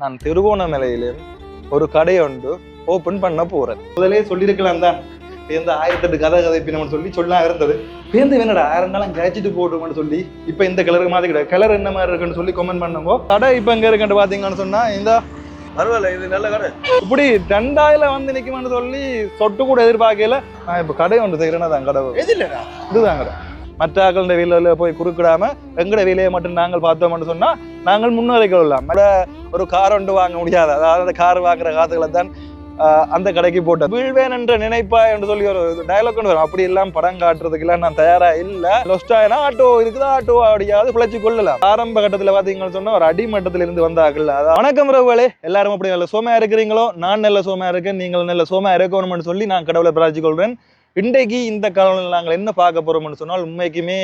நான் திருகோணமலையிலும் ஒரு கடை ஒன்று ஓபன் பண்ண போறேன். முதலே சொல்லியிருக்கலாம் தான். இந்த ஆயிரத்தெட்டு கதை கதைப்பினம்னு சொல்லி சொல்லலாம் இருந்தது. பேருந்து என்னடா ஆயிரம் நாளும் கழிச்சிட்டு போட்டுமான்னு சொல்லி இப்போ இந்த கலருக்கு மாதிரி கிடையாது கலர் என்ன மாதிரி இருக்குன்னு சொல்லி கமெண்ட் பண்ணுங்க. கடை இப்போ எங்க இருக்குன்னு பாத்தீங்கன்னு சொன்னா இந்த. பரவாயில்ல இது நல்ல கடை. இப்படி ரெண்டாயிரம் வந்து நிக்குமான்னு சொல்லி சொட்டு கூட எதிர்பார்க்கல. நான் இப்போ கடை ஒன்று செய்கிறேன்னா தான் கடை. எது இல்லடா? இதுதான் கடை. மற்ற ஆக்கள வேலையில போய் குறுக்கிடாம எங்கட வேலையை மட்டும் நாங்கள் பார்த்தோம்னு சொன்னால் நாங்கள் முன்னேறி கொள்ளலாம் ஒரு கார் ஒன்று வாங்க முடியாது. அதாவது அந்த கார் வாங்குற காசுகளை தான் அந்த கடைக்கு போட்டேன் வீழ்வேன் என்ற நினைப்பா என்று சொல்லி ஒரு டயலாக் ஒன்று வரும். அப்படி எல்லாம் படம் காட்டுறதுக்கெல்லாம் நான் தயாரா இல்லை. லொஸ்டாயினா ஆட்டோ இருக்குதா. ஆட்டோ அப்படியாவது பிழைச்சி கொள்ளலாம். ஆரம்ப கட்டத்தில் பார்த்தீங்கன்னு சொன்னால் ஒரு அடிமட்டத்தில் இருந்து வந்தார்கள். அதான். வணக்கம் ரவுகளே எல்லாரும் அப்படி நல்ல சோமையா இருக்கிறீங்களோ? நான் நல்ல சோமையா இருக்கேன். நீங்கள் நல்ல சோமையா இருக்கணும்னு சொல்லி நான் கடவுளை பிரார்த்திக் கொள்றேன். இன்றைக்கு இந்த காலங்களில் நாங்கள் என்ன பார்க்க போறோம்னு சொன்னால் உண்மைக்குமே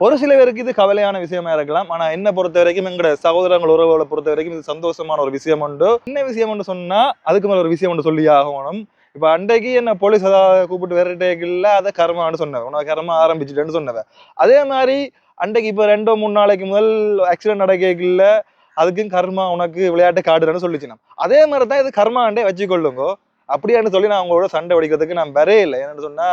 ஒரு சில பேருக்கு இது கவலையான விஷயமா இருக்கலாம். ஆனால் என்ன பொறுத்த வரைக்கும் எங்களோட சகோதரங்கள் உறவுகளை பொறுத்த வரைக்கும் இது சந்தோஷமான ஒரு விஷயம் உண்டு. என்ன விஷயம் ஒன்று சொன்னால் அதுக்கு மேலே ஒரு விஷயம் ஒன்று சொல்லி ஆகணும். இப்போ அன்றைக்கு என்ன போலீஸ் அதாவது கூப்பிட்டு விரட்டேக்கில்ல அதை கர்மான்னு சொன்னவன் உனக்கு கர்மா ஆரம்பிச்சுட்டேன்னு சொன்னவன் அதே மாதிரி அன்றைக்கு இப்போ ரெண்டோ மூணு நாளைக்கு முதல் ஆக்சிடென்ட் நடக்கல அதுக்கும் கர்மா உனக்கு விளையாட்டு காடுறேன்னு சொல்லிச்சுனா. அதே மாதிரி தான் இது கர்மாண்டே வச்சுக்கொள்ளுங்க. அப்படியான்னு சொல்லி நான் அவங்களோட சண்டை வடிக்கிறதுக்கு நான் வரே இல்லை. என்னென்னு சொன்னா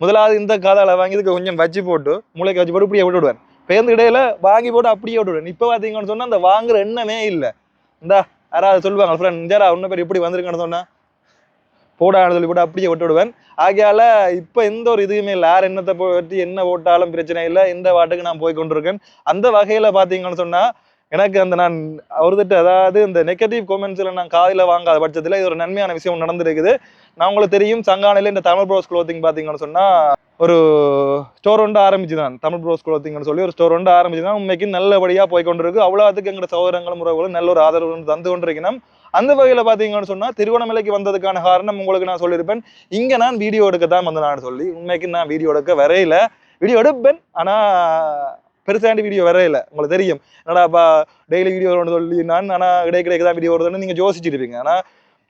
முதலாவது இந்த காதால வாங்கியதுக்கு கொஞ்சம் வச்சு போட்டு மூளைக்கு வச்சு போட்டு இப்படியே விட்டு விடுவேன் பேருந்து இடையில வாங்கி போட்டு அப்படியே விட்டு விடுவேன் இப்போ பார்த்தீங்கன்னு சொன்னால் அந்த வாங்குற எண்ணமே இல்லை. இந்தா யாராவது சொல்லுவாங்க ஃப்ரெண்ட் ஜரா இன்னும் பேர் இப்படி வந்திருக்கேன்னு சொன்னா? போடான்னு சொல்லி போட்டு அப்படியே விட்டு விடுவேன் ஆகையால இப்போ எந்த ஒரு இதுவுமே இல்லை. யார் என்னத்தை பற்றி என்ன போட்டாலும் பிரச்சனை இல்லை. எந்த வாட்டுக்கு நான் போய் கொண்டிருக்கேன். அந்த வகையில பார்த்தீங்கன்னு சொன்னா எனக்கு அந்த நான் அவர்கிட்ட அதாவது இந்த நெகட்டிவ் கொமெண்ட்ஸ்ல நான் காதில் வாங்காத பட்சத்தில் இது ஒரு நன்மையான விஷயம் நடந்திருக்குது. நான் உங்களுக்கு தெரியும் சங்கானையில் இந்த தமிழ் ப்ரோஸ் க்ளோத்திங் பார்த்தீங்கன்னு சொன்னால் ஒரு ஸ்டோர் ஒன்று ஆரம்பிச்சு தான் தமிழ் ப்ரோஸ் க்ளோத்திங்னு சொல்லி ஒரு ஸ்டோர் ஒன்று ஆரம்பிச்சு தான் உண்மைக்கு நல்லபடியாக போய் கொண்டிருக்கு அவ்வளோத்துக்கு எங்களோட சகோதரங்களும் உறவுகளும் நல்ல ஒரு ஆதரவு தந்து கொண்டிருக்கணும் அந்த வகையில் பார்த்தீங்கன்னு சொன்னால் திருவண்ணாமலைக்கு வந்ததுக்கான காரணம் உங்களுக்கு நான் சொல்லியிருப்பேன். இங்கே நான் வீடியோ எடுக்க தான் வந்து நான் சொல்லி. உண்மைக்கு நான் வீடியோ எடுக்க வரையில வீடியோ எடுப்பேன். ஆனால் பெருசாண்டி வீடியோ வரையில உங்களுக்கு தெரியும். என்னடாப்பா டெய்லி வீடியோ ஒன்று சொல்லி நான் ஆனா கிடைக்க கிடைக்க தான் வீடியோ வருதுன்னு நீங்க யோசிச்சிருப்பீங்க ஆனா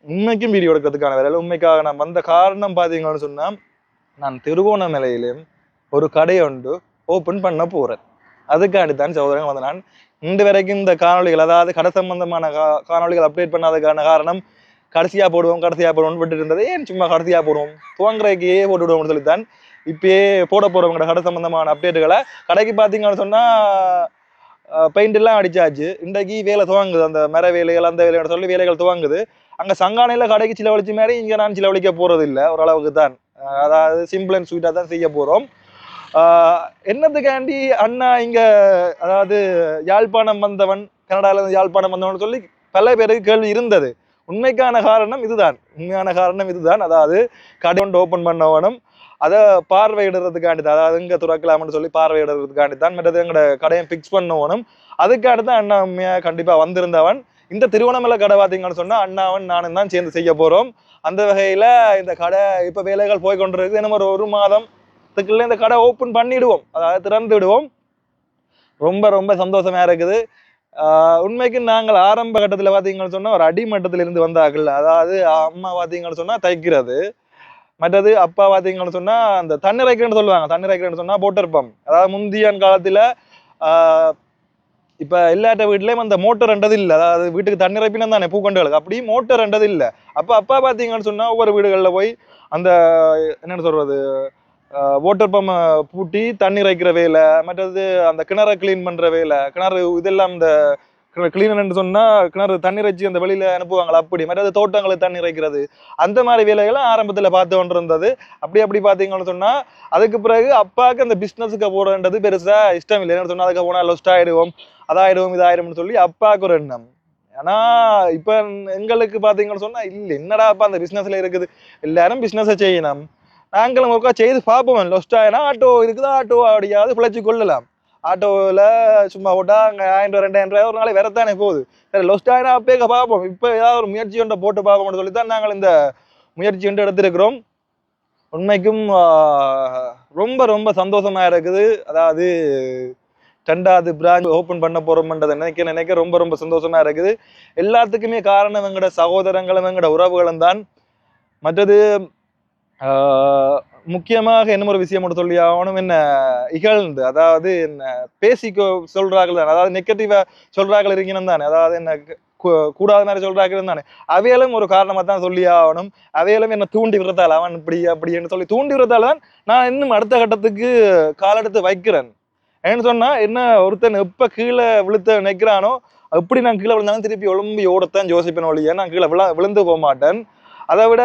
உண்மைக்கும் வீடியோ எடுக்கிறதுக்கான வேலை உண்மைக்காக நான் வந்த காரணம் பாத்தீங்கன்னு சொன்னா நான் திருகோணமலையிலும் ஒரு கடை ஒன்று ஓப்பன் பண்ண போறேன். அதுக்காண்டி தான் சகோதரங்க வந்து நான் இன்று வரைக்கும் இந்த காணொலிகள் அதாவது கடை சம்பந்தமான கா- காணொளிகள் அப்டேட் பண்ணாததுக்கான காரணம் கடைசியா போடுவோம் கடைசியா போடுவோம்னு விட்டு இருந்தது. ஏன் சும்மா கடைசியா போடுவோம்? துவங்குறதுக்கே போட்டு விடுவோம்னு சொல்லித்தான் இப்பயே போட போகிறவங்களோட கடை சம்பந்தமான அப்டேட்டுகளை கடைக்கு பார்த்தீங்கன்னு சொன்னா பெயிண்ட் எல்லாம் அடிச்சாச்சு. இன்றைக்கு வேலை துவங்குது. அந்த மர வேலைகள் அந்த வேலையோட சொல்லி வேலைகள் துவங்குது. அங்கே சங்கானையில் கடைக்கு சிலவழிச்ச மாதிரி இங்கே நான் சிலவழிக்க போகிறது இல்லை ஓரளவுக்கு தான். அதாவது சிம்பிள் அண்ட் ஸ்வீட்டாக தான் செய்ய போகிறோம் என்னத்துக்காண்டி அண்ணா இங்கே அதாவது யாழ்ப்பாணம் வந்தவன் கனடால இருந்து யாழ்ப்பாணம் வந்தவன் சொல்லி பல பேருக்கு கேள்வி இருந்தது. உண்மைக்கான காரணம் இதுதான். உண்மையான காரணம் இதுதான். அதாவது கடை ஒன்று ஓப்பன் பண்ணவனும் அதை பார்வையிடுறதுக்காண்டி தான். அதாவது இங்கே துறக்கலாம்னு சொல்லி பார்வையிடுறதுக்காண்டி தான் மற்றது எங்களோட கடையை ஃபிக்ஸ் பண்ணவனும். அதுக்காண்டி தான் அண்ணா உண்மையா கண்டிப்பாக வந்திருந்தவன். இந்த திருவண்ணாமலை கடை பார்த்தீங்கன்னு சொன்னால் அண்ணாவன் நானும் தான் சேர்ந்து செய்ய போகிறோம் அந்த வகையில் இந்த கடை இப்போ வேலைகள் போய் கொண்டிருக்கு நம்ம ஒரு ஒரு மாதத்துக்குள்ள இந்த கடை ஓப்பன் பண்ணிடுவோம். அதாவது திறந்து விடுவோம் ரொம்ப ரொம்ப சந்தோஷமாக இருக்குது. உண்மைக்கு நாங்கள் ஆரம்ப கட்டத்தில் பார்த்தீங்கன்னு சொன்னால் ஒரு அடிமட்டத்திலிருந்து வந்தார்கள். அதாவது அம்மா பார்த்தீங்கன்னு சொன்னால் தைக்கிறது. மற்றது அப்பா பார்த்தீங்கன்னு சொன்னால் அந்த தண்ணி ரைக்கிறேன்னு சொல்லுவாங்க. தண்ணி ரைக்கிறேன்னு சொன்னால் போட்டர் பம்ப். அதாவது முந்தியான் காலத்தில் இப்போ எல்லாட்ட வீட்லயும் அந்த மோட்டர் ரெண்டது இல்லை அதாவது வீட்டுக்கு தண்ணி இறைப்பினம் தானே பூக்கண்டுகளுக்கு. அப்படி மோட்டர் ரெண்டது இல்லை அப்போ அப்பா பார்த்தீங்கன்னு சொன்னால் ஒவ்வொரு வீடுகளில் போய் அந்த என்னென்னு சொல்கிறது வாட்டர் பம்ப் பூட்டி தண்ணி வைக்கிற வேலை மற்றது அந்த கிணறை க்ளீன் பண்ணுற வேலை கிணறு இதெல்லாம் இந்த கிளீனர்னு சொன்னால் கிணறு தண்ணி வச்சு அந்த வெளியில் அனுப்புவாங்களா? அப்படி. மாதிரி அது தோட்டங்களுக்கு தண்ணி இறைக்கிறது அந்த மாதிரி வேலைகளை ஆரம்பத்தில் பார்த்து கொண்டிருந்தது. அப்படி அப்படி பார்த்தீங்கன்னு சொன்னால் அதுக்கு பிறகு அப்பாவுக்கு அந்த பிஸ்னஸுக்கு போகிறன்றது பெருசாக இஷ்டம் இல்லை. என்ன சொன்னால் அதுக்கு போனால் லொஸ்ட் ஆகிடுவோம் அதாயிடுவோம் இதாயிடும்னு சொல்லி அப்பாவுக்கு ஒரு எண்ணம். ஆனா இப்ப எங்களுக்கு பாத்தீங்கன்னு சொன்னா இல்ல என்னடா அப்பா அந்த பிசினஸ்ல இருக்குது? எல்லாரும் பிசினஸை செய்யணும். நாங்களும் ஒருக்கா செய்து பார்ப்போம். லொஸ்ட் ஆயினா ஆட்டோ இருக்குதா? ஆட்டோ அப்படியாவது பிழைச்சி கொள்ளலாம். ஆட்டோவில் சும்மா போட்டால் அங்கே ஆயிரம் ரூபா ரெண்டாயிரம் ரூபாய் ஒரு நாளைக்கு வரத்தானே போகுது. சரி லொஸ்ட் ஆயிரம் அப்பேக்க பார்ப்போம். இப்போ ஏதாவது ஒரு முயற்சி ஒன்றை போட்டு பார்ப்போம்னு சொல்லி தான் நாங்கள் இந்த முயற்சி ஒன்று எடுத்திருக்கிறோம். உண்மைக்கும் ரொம்ப ரொம்ப சந்தோஷமாக இருக்குது. அதாவது ரெண்டாவது பிரான்ச் ஓப்பன் பண்ண போகிறோம்ன்றதை நினைக்க நினைக்க ரொம்ப ரொம்ப சந்தோஷமாக இருக்குது. எல்லாத்துக்குமே காரணம் எங்களோட சகோதரங்களும் எங்களோட உறவுகளும் தான். மற்றது முக்கியமாக என்ன ஒரு விஷயம் மட்டும் சொல்லி ஆகணும்? என்ன இகழ்ந்து அதாவது என்ன பேசிக்கோ சொல்றார்கள் தானே அதாவது நெகட்டிவா சொல்றார்கள் இருக்கணும் தானே அதாவது என்ன கூ- கூடாத மாதிரி சொல்றாங்க தானே அவையிலும் ஒரு காரணமா தான் சொல்லி ஆகணும் அவையலும் என்ன தூண்டி விடுறதால அவன் இப்படி அப்படின்னு சொல்லி தூண்டி விடுறதால தான் நான் இன்னும் அடுத்த கட்டத்துக்கு காலெடுத்து வைக்கிறேன். ஏன்னு சொன்னா என்ன ஒருத்தன் எப்ப கீழே விழுத்த நிற்கிறானோ எப்படி நான் கீழே விழுந்தாலும் திருப்பி ஒழும்பி ஓடத்தான் யோசிப்பேன் ஒழிய நான் கீழே விழா விழுந்து போக மாட்டேன். அதை விட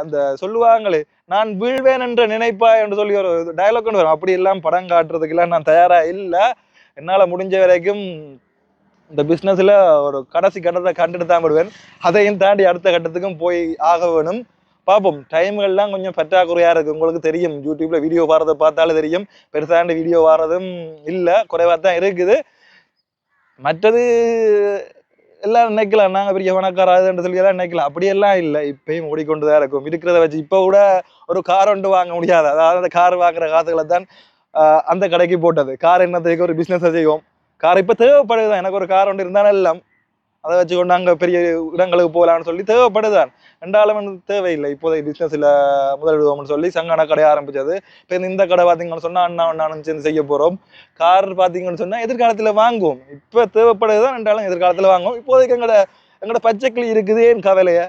அந்த சொல்லுவாங்களே நான் வீழ்வேன் என்ற நினைப்பா என்று சொல்லி ஒரு டயலாக் கொண்டு வரும். அப்படி எல்லாம் படம் காட்டுறதுக்கெல்லாம் நான் தயாராக இல்லை. என்னால் முடிஞ்ச வரைக்கும் இந்த பிஸ்னஸில் ஒரு கடைசி கட்டத்தை கண்டுட்டு தான் விடுவேன். அதையும் தாண்டி அடுத்த கட்டத்துக்கும் போய் ஆக வேணும். பார்ப்போம். டைம்கள்லாம் கொஞ்சம் பற்றாக்குறையாக இருக்குது உங்களுக்கு தெரியும். யூடியூப்பில் வீடியோ வாரதை பார்த்தாலும் தெரியும். பெருசாண்டு வீடியோ வாரதும் இல்லை. குறைவாக தான் இருக்குது. மற்றது எல்லாம் நினைக்கலாம் நாங்கள் பெரிய பணக்காராதுன்னு சொல்லி எல்லாம் நினைக்கலாம் அப்படியெல்லாம் இல்லை. இப்பயும் ஓடிக்கொண்டு தான் இருக்கும். இருக்கிறத வச்சு இப்போ கூட ஒரு கார் ஒன்று வாங்க முடியாது. அதாவது அந்த கார் வாங்குற காசுகளை தான் அந்த கடைக்கு போட்டது. கார் என்னத்துக்கு ஒரு பிஸ்னஸை செய்வோம். கார் இப்போ தேவைப்படுதுதான். எனக்கு ஒரு கார் ஒன்று இருந்தாலும் எல்லாம் அதை வச்சுக்கொண்டு அங்கே பெரிய இடங்களுக்கு போகலான்னு சொல்லி தேவைப்படுதான். ரெண்டாலும் எனக்கு தேவையில்லை. இப்போதைய பிஸ்னஸில் முதலிடுவோம்னு சொல்லி சங்கான கடை ஆரம்பிச்சது. இப்போ இந்த கடை பார்த்தீங்கன்னு சொன்னால் அண்ணா நானும் சேர்ந்து செய்ய போகிறோம் கார் பார்த்தீங்கன்னு சொன்னால் எதிர்காலத்தில் வாங்குவோம் இப்போ தேவைப்படுதுதான். ரெண்டாலும் எதிர்காலத்தில் வாங்குவோம் இப்போதைக்கு எங்களோட எங்களோட பச்சைக்கிளி இருக்குது ஏன் கவலையை?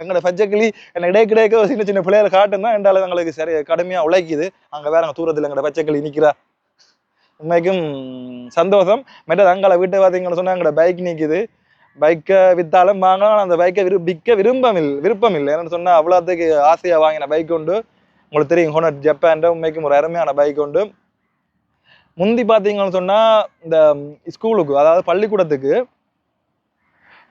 எங்களோட பச்சைக்கிளி என்ன இடை கிடைக்க சின்ன சின்ன பிள்ளைகளை காட்டுன்னா ரெண்டாலும் எங்களுக்கு சரி கடுமையாக உழைக்குது. அங்கே வேற அங்கே தூரத்தில் எங்களோட பச்சைக்கிளி நிற்கிறா உண்மைக்கும் சந்தோஷம். மெட்டது அங்கால வீட்டை பார்த்தீங்கன்னு சொன்னால் எங்களோட பைக் நிற்குது பைக்கை வித்தாலும் வாங்கலாம் அந்த பைக்கை விரு விற்க விரும்பம் இல்லை விருப்பம் இல்லை ஏன்னு சொன்னால் அவ்வளோத்துக்கு ஆசையாக வாங்கின பைக் உண்டு. உங்களுக்கு தெரியும் ஹோனட் ஜப்பான் உண்மைக்கும் ஒரு அருமையான பைக் உண்டு. முந்தி பார்த்தீங்கன்னு சொன்னால் இந்த ஸ்கூலுக்கு அதாவது பள்ளிக்கூடத்துக்கு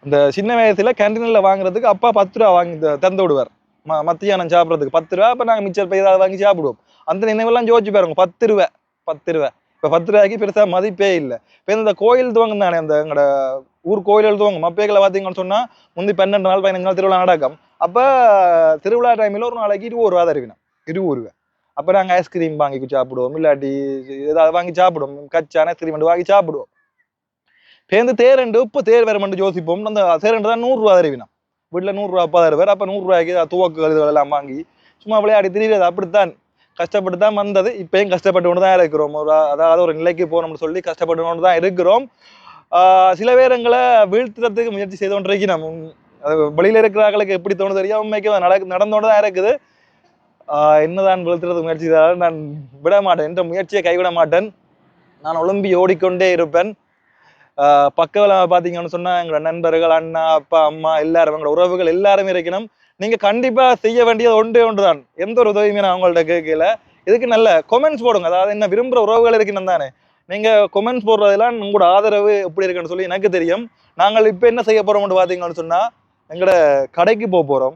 இந்த சின்ன வயசுல கேன்டீனில் வாங்குறதுக்கு அப்பா பத்து ரூபா வாங்கி திறந்து தந்து விடுவார். ம மத்தியானம் சாப்பிட்றதுக்கு பத்து ரூபா அப்போ நாங்கள் மிச்சர் போய் ஏதாவது வாங்கி சாப்பிடுவோம். அந்த நினைவெல்லாம் யோசிச்சு பாருங்க பத்து ரூபா பத்து ரூபா. இப்போ பத்து ரூபாய்க்கு பெருசாக மதிப்பே இல்லை. இப்போ இந்த கோயில் துவங்கினானே அந்த எங்களோட ஊர் கோயில் எழுதுவாங்க மப்பேக்களை பார்த்தீங்கன்னு சொன்னால் முந்தி பன்னெண்டு நாள் பதினஞ்சு நாள் திருவிழா நடக்கும். அப்போ திருவிழா டைமில் ஒரு நாளைக்கு இருபது ரூபா தான் இருபது ரூபா. அப்போ நாங்கள் ஐஸ்கிரீம் வாங்கி சாப்பிடுவோம் இல்லாட்டி ஏதாவது வாங்கி சாப்பிடுவோம். கச்சான ஐஸ்கிரீம் வாங்கி சாப்பிடுவோம். பேருந்து தேரண்டு இப்போ தேர் வேற மட்டும் யோசிப்போம் அந்த தேரண்டு தான் நூறுரூவா தருவினா. வீட்டில் நூறுரூவா அப்பா தருவார். அப்போ நூறுரூவாய்க்கு துவக்கு இதுகள் எல்லாம் வாங்கி சும்மா விளையாடி திரிகிறது அப்படித்தான். கஷ்டப்பட்டு தான் வந்தது. இப்பயும் கஷ்டப்பட்டு கொண்டு தான் இருக்கிறோம். ஒரு அதாவது ஒரு நிலைக்கு போகணும்னு சொல்லி கஷ்டப்பட்டு கொண்டு தான் இருக்கிறோம். சில பேரங்களை வீழ்த்துறதுக்கு முயற்சி செய்து கொண்டு நம்ம உம், அது இருக்கிறார்களுக்கு எப்படி தோணுது தெரியும் உண்மைக்கு நடக்கு தான் இருக்குது. என்னதான் வீழ்த்துறது முயற்சி செய்தாலும் நான் விட மாட்டேன் என்ற முயற்சியை கைவிட மாட்டேன். நான் ஒழும்பி ஓடிக்கொண்டே இருப்பேன். பக்கவில் பார்த்தீங்கன்னு சொன்னால் எங்களோட நண்பர்கள் அண்ணா அப்பா அம்மா எல்லாரும் எங்களோட உறவுகள் எல்லாருமே இருக்கணும். நீங்கள் கண்டிப்பாக செய்ய வேண்டியது ஒன்றே ஒன்று தான் எந்த ஒரு உதவியுமே நான் அவங்கள்ட்ட கேட்கல. இதுக்கு நல்ல கொமெண்ட்ஸ் போடுங்க. அதாவது என்ன விரும்புகிற உறவுகள் இருக்கணும் தானே. நீங்கள் கொமெண்ட்ஸ் போடுறதெல்லாம் உங்களோட ஆதரவு எப்படி இருக்குன்னு சொல்லி எனக்கு தெரியும். நாங்கள் இப்போ என்ன செய்ய போகிறோம்னு பார்த்தீங்கன்னு சொன்னால் எங்களோட கடைக்கு போக போகிறோம்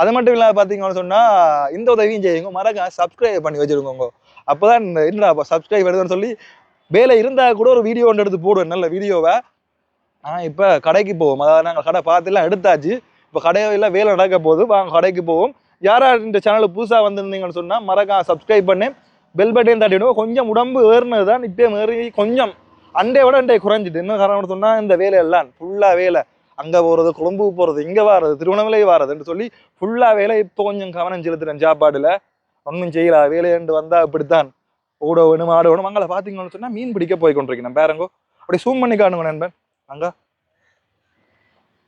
அது மட்டும் இல்லாமல் பார்த்தீங்கன்னு சொன்னால் இந்த உதவியும் செய்யுங்க. மறக்க சப்ஸ்கிரைப் பண்ணி வச்சுருக்கோங்க. அப்போ தான் என்னடா சப்ஸ்கிரைப் வருதுன்னு சொல்லி வேலை இருந்தால் கூட ஒரு வீடியோ ஒன்று எடுத்து போடுவேன் நல்ல வீடியோவை ஆனால் இப்போ கடைக்கு போவோம். அதாவது நாங்கள் கடை பார்த்துலாம் எடுத்தாச்சு. இப்போ கடையில் வேலை நடக்க போகுது. வாங்க கடைக்கு போவோம். யாரா இந்த சேனலுக்கு புதுசாக வந்திருந்தீங்கன்னு சொன்னால் மறக்காம சப்ஸ்கிரைப் பண்ணி. பெல் பட்டையும் தட்டிவிடுவோம் கொஞ்சம் உடம்பு ஏறினது தான் இப்போ ஏறி கொஞ்சம் அண்டை விட அண்டை குறைஞ்சிட்டு. என்ன காரணம் சொன்னால் இந்த வேலையெல்லாம் ஃபுல்லாக வேலை. அங்கே போகிறது கொழும்பு போகிறது இங்கே வாரது திருவண்ணாமலை வாரதுன்னு சொல்லி ஃபுல்லாக வேலை இப்போ கொஞ்சம் கவனம் செலுத்துறேன் சாப்பாடுல. ஒன்றும் செய்யல. வேலையண்டு வந்தால் இப்படித்தான். ஓட வேணும் ஆட வேணும் அங்கே பார்த்தீங்கன்னு சொன்னால் மீன் பிடிக்க போய் கொண்டிருக்கேன் பேரங்கோ அப்படி சூம் பண்ணி காணுங்க நண்பன். அங்க.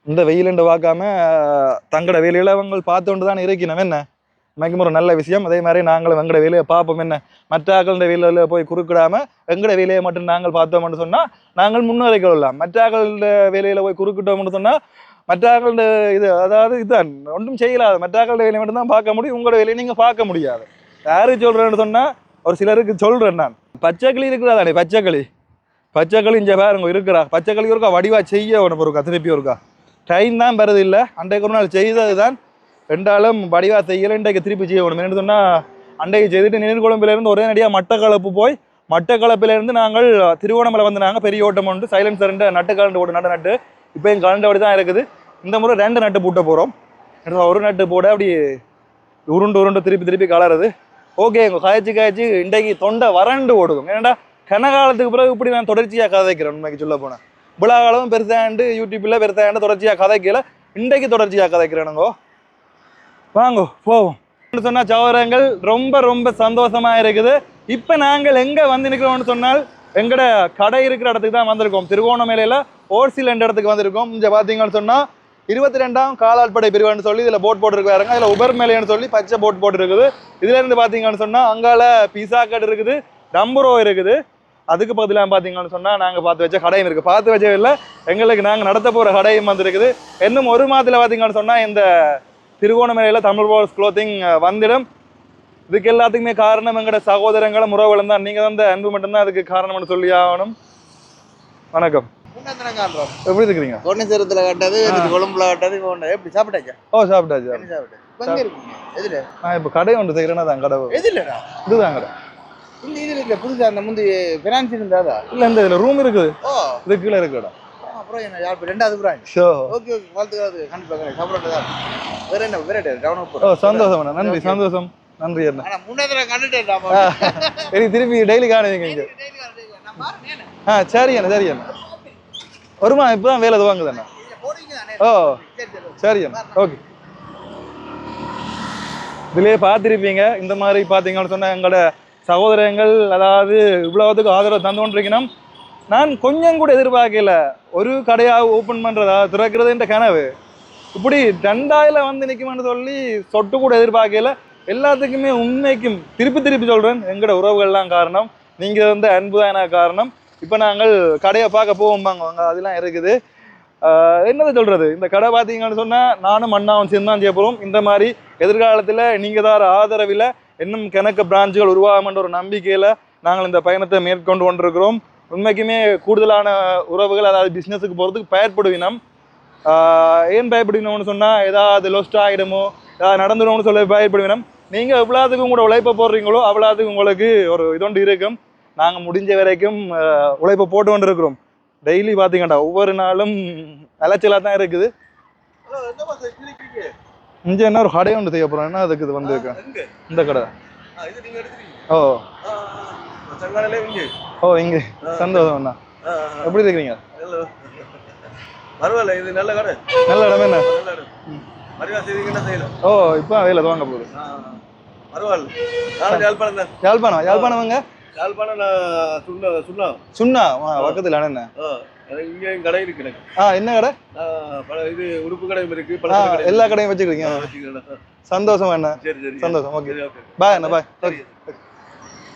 இந்த வெயிலண்டு பார்க்காம தங்கட வேலையில் அவங்க பார்த்து கொண்டு தான் இருக்கணும் என்ன? மிகவும் ஒரு நல்ல விஷயம். அதே மாதிரி நாங்களும் வெங்கட வேலையை பார்ப்போம் என்ன? மற்ற ஆக்கள போய் குறுக்கிடாம எங்கட வேலையை மட்டும் நாங்கள் பார்த்தோம்னு சொன்னால் நாங்கள் முன்னேறி கொள்ளலாம் மற்ற ஆக்களுடைய வேலையில் போய் குறுக்கிட்டோம்னு சொன்னால் மற்ற இது அதாவது இதுதான். ஒன்றும் செய்யலாது. மற்றாக்களோட வேலையை மட்டும்தான் பார்க்க முடியும். உங்களோட வேலையை நீங்கள் பார்க்க முடியாது. யாரு சொல்கிறேன்னு சொன்னால் ஒரு சிலருக்கு சொல்கிறேன் நான். பச்சைக்கிளி இருக்கிறா தானே பச்சைக்கிளி? பச்சைக்கிளி இங்கே பாருங்க இருக்கிறா. பச்சைக்கிளி இருக்கா? வடிவாக செய்ய உனக்கு இருக்கா திருப்பி இருக்கா டைம் தான் வருது இல்லை. அன்றைக்கு ஒரு நாள் செய்தது தான் ரெண்டாலும் வடிவா செய்யல. இன்றைக்கு திருப்பி செய்யணும் என்ன சொன்னால் அன்றைக்கு செய்துட்டு நீர்குழம்பிலேருந்து ஒரே நடியாக மட்டக்களப்பு போய் மட்டக்களப்பிலேருந்து நாங்கள் திருவோணமலை வந்து நாங்கள் பெரிய ஓட்டம் வந்துட்டு சைலன்ஸ் ரெண்டு நட்டு கலண்டு ஓட்டு நட்டு நட்டு. இப்போ எங்கள் கலண்டு அப்படி தான் இருக்குது. இந்த முறை ரெண்டு நட்டு பூட்ட போகிறோம் ஒரு நட்டு போட அப்படி உருண்டு உருண்டு திருப்பி திருப்பி கலருது ஓகே உங்கள் காய்ச்சி காய்ச்சி இன்றைக்கு தொண்டை வறண்டு ஓடுதும் ஏன்டா கனகாலத்துக்கு பிறகு இப்படி நான் தொடர்ச்சியாக கதைக்கிறேன். உண்மைக்கு சொல்ல போனேன் விழா காலமும் பெருசாண்டு யூடியூப்பில் பெருசாண்டு தொடர்ச்சியாக கதைக்கல. இன்றைக்கு தொடர்ச்சியாக கதைக்கிறேனுங்கோ. வாங்கோ போவோம். சொன்னா சகோதரங்கள் ரொம்ப ரொம்ப சந்தோஷமா இருக்குது. இப்ப நாங்கள் எங்க வந்து நிக்கிறோம்னு சொன்னால் எங்கட கடை இருக்கிற இடத்துக்கு தான் வந்திருக்கோம். திருகோணமலையில ஓர்சில் என்ற இடத்துக்கு வந்திருக்கோம். இங்க பாத்தீங்கன்னு சொன்னா இருபத்தி ரெண்டாம் காலாட்படை பிரிவுன்னு சொல்லி இதுல போட் போட்டுருக்காருங்க இதுல உபர் மேலேன்னு சொல்லி பச்சை போட் போட்டுருக்குது. இதுலேருந்து இதுல இருந்து பாத்தீங்கன்னு சொன்னா அங்கால பீஸா கட் இருக்குது டம்புரோ இருக்குது. அதுக்கு பதிலாக பார்த்தீங்கன்னு சொன்னால் நாங்கள் பார்த்து வச்ச கடையும் இருக்குது பார்த்து வச்ச இல்லை எங்களுக்கு நாங்கள் நடத்த போகிற கடையும் வந்திருக்குது. இன்னும் ஒரு மாதத்தில் பார்த்தீங்கன்னு சொன்னால் இந்த திருகோணமலையில் தமிழ் போர்ஸ் க்ளோத்திங் வந்துடும். இதுக்கு எல்லாத்துக்குமே காரணம் எங்களோட சகோதரங்களும் உறவுகளும் தான். நீங்கள் தான் இந்த அன்பு மட்டும்தான் அதுக்கு காரணம்னு சொல்லி ஆகணும். வணக்கம். எப்படி இருக்கிறீங்க? கோணேஸ்வரத்துல கட்டது கொழும்புல கட்டது எப்படி சாப்பிட்டாச்சா? ஓ சாப்பிட்டாச்சு என்ன சாப்பிட்டு? இப்ப நான் கடை ஒன்று செய்கிறேன்னா தான் கடை. எதுலடா? இதுதான் கடை இந்த இதுல இல்ல புதுசா அந்த முந்தி பினான்ஸ் இருந்தாதா? இல்லை இந்த இதில் ரூம் இருக்குது. இது கீழே அப்புறம் என்ன யார் ரெண்டாவது பிரான்ச் ஷோ. Okay okay. வாழ்த்துக்கள் கண்டிப்பாக சாப்பிட்டு தான் வேற என்ன வேற டவுன் ஓ சந்தோஷம் நன்றி சந்தோஷம். நன்றி அண்ணா. முன்னேந்திரம் கண்டுட்டேன் சரி திருப்பி டெய்லி காணுவீங்க இங்கே. ஆ சரி அண்ணா சரி அண்ணா. வருமா? இப்பதான் வேலை துவாங்குது அண்ணா. ஓ சரி அண்ணா. ஓகே. இதுலயே பார்த்துருப்பீங்க இந்த மாதிரி பார்த்தீங்கன்னு சொன்னா எங்களோட சகோதரங்கள் அதாவது இவ்வளவுத்துக்கு ஆதரவு தந்து கொண்டிருக்கணும் நான் கொஞ்சம் கூட எதிர்பார்க்கல. ஒரு கடையாக ஓப்பன் பண்றதா? திறக்கிறதுன்ற கனவு. இப்படி ரெண்டாயில் வந்து நிற்குமென்னு சொல்லி சொட்டு கூட எதிர்பார்க்கல. எல்லாத்துக்குமே உண்மைக்கும் திருப்பி திருப்பி சொல்கிறேன் எங்களோட உறவுகள்லாம் காரணம். நீங்கள் வந்து அன்பு தான் காரணம். இப்போ நாங்கள் கடையை பார்க்க போவோம்பாங்க அங்கே அதெல்லாம் இருக்குது. என்னது சொல்கிறது இந்த கடை பார்த்தீங்கன்னு சொன்னால் நானும் அண்ணாவும் சேர்ந்து தான் செய்ய போகிறோம் இந்த மாதிரி எதிர்காலத்தில் நீங்கள் தர ஆதரவில் இன்னும் கணக்கு பிரான்ச்சுகள் உருவாகும்ன்ற ஒரு நம்பிக்கையில் நாங்கள் இந்த பயணத்தை மேற்கொண்டு கொண்டிருக்கிறோம். உண்மைக்குமே கூடுதலான உறவுகள் அதாவது பிஸ்னஸுக்கு போகிறதுக்கு பயப்படுவினம் ஏன் பயப்படுவினோம்னு சொன்னால் ஏதாவது லொஸ்ட் ஆகிடுமோ ஏதாவது நடந்துடும்னு சொல்லி பயப்படுவினம் நீங்கள் எவ்வளோத்துக்கு உங்களோட உழைப்பை போடுறீங்களோ அவ்வளோத்துக்கு உங்களுக்கு ஒரு இதொண்டு இருக்கும். நாங்கள் முடிஞ்ச வரைக்கும் உழைப்பை போட்டு கொண்டு இருக்கிறோம் டெய்லி பார்த்தீங்கடா ஒவ்வொரு நாளும் அலைச்சலாக தான் இருக்குது. இங்கே என்ன ஒரு கடை ஒன்று செய்ய போகிறோம் என்ன அதுக்கு இது வந்திருக்கு? எங்க? இந்த கடை. ஓ. ஓ இங்கே. சந்தோஷம் அண்ணா ஆ, ஆ, எப்படி இருக்கிறீங்க. பரவாயில்ல இது நல்ல கடை. நல்ல இடம் என்ன? என்ன ஓ இப்போ வேலை துவங்க போகுது. பரவாயில்ல. யாழ்ப்பாணம் தான். யாழ்ப்பாணம்? யாழ்ப்பாணம்ங்க? யாழ்ப்பாணம் நான் சுண்ணா சுண்ணா. சுண்ணா? பக்கத்துல என்ன? எனக்கு இங்க கடை இருக்கு எனக்கு. ஆ என்ன கடை? இது உடுப்பு கடையும் இருக்கு எல்லா கடையும் வச்சுக்கிறீங்க. சந்தோஷம் என்ன சரி சரி. சந்தோஷம். ஓகே. பாய் அண்ணா பாய். ஓகே